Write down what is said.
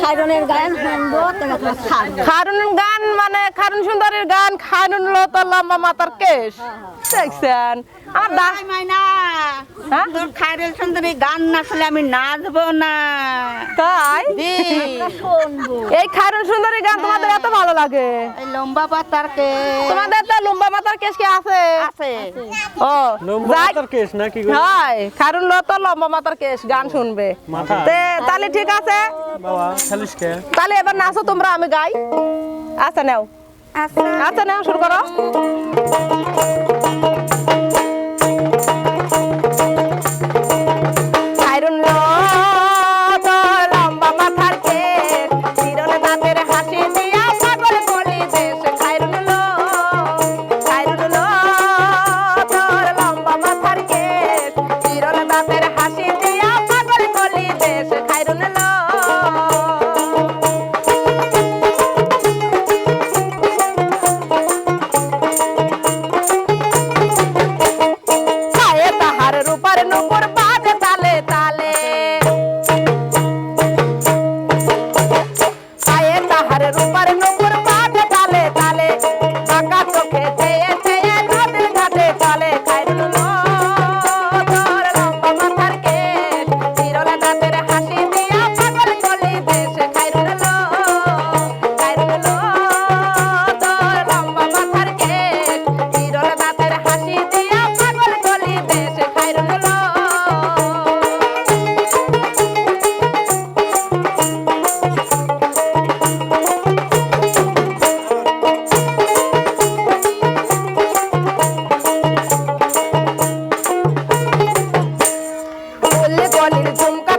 খাইরনের গান শুনব গান মানে সুন্দরীর গান খারুন লো তো লম্বা মাতার কেশ। দেখছেন? আমার মাইনা হ্যাঁ? গান না শুনলে আমি নাচবো না। তাই? এই খারুন সুন্দরী গান তোমাদের এত ভালো লাগে। এই লম্বা পাতার কে তোমাদের তো লম্বা মাতার কেশ কি আছে? আছে। ও লম্বা কেস নাকি হয় খারুন লো লম্বা মাতার কেশ গান শুনবে। তে তাহলে ঠিক আছে? বাবা খেলিস কে? তাহলে এবার নাচো তোমরা আমি গাই। আচ্ছা নাও। আচ্ছা। আচ্ছা নাও শুরু করো। కుంకుమ